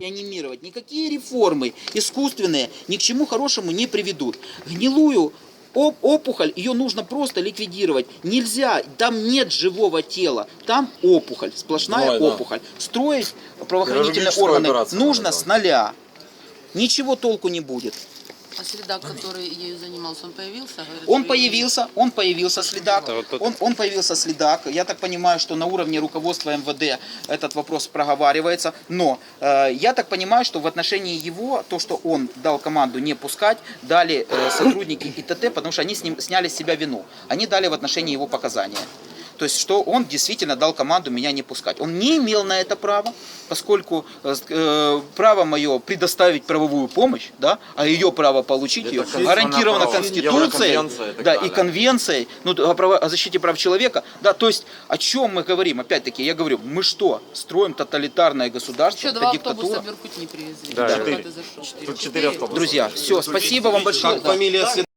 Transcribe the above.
реанимировать. Никакие реформы искусственные ни к чему хорошему не приведут. Гнилую оп- опухоль, ее нужно просто ликвидировать. Нельзя, там нет живого тела, там опухоль, сплошная Ой, да. опухоль. Строить правоохранительные органы нужно с нуля. Ничего толку не будет. А следак, который ею занимался, он появился? Говорят, Он появился, он появился следак, он, он появился следак. Я так понимаю, что на уровне руководства МВД этот вопрос проговаривается. Но э, я так понимаю, что в отношении его, то, что он дал команду не пускать, дали э, сотрудники ИТТ, потому что они с ним сняли с себя вину. Они дали в отношении его показания. То есть, что он действительно дал команду меня не пускать. Он не имел на это права, поскольку э, э, право мое предоставить правовую помощь, да, а ее право получить Это ее гарантировано право, Конституцией, и да, и конвенцией, ну, о, право- о защите прав человека. Да, то есть, о чем мы говорим? Опять-таки, я говорю, мы что, строим тоталитарное государство, Еще это два диктатура? автобуса в Иркутни привезли. Да, Куда четыре. Тут четыре автобуса. Друзья, все, спасибо вам большое. Как фамилия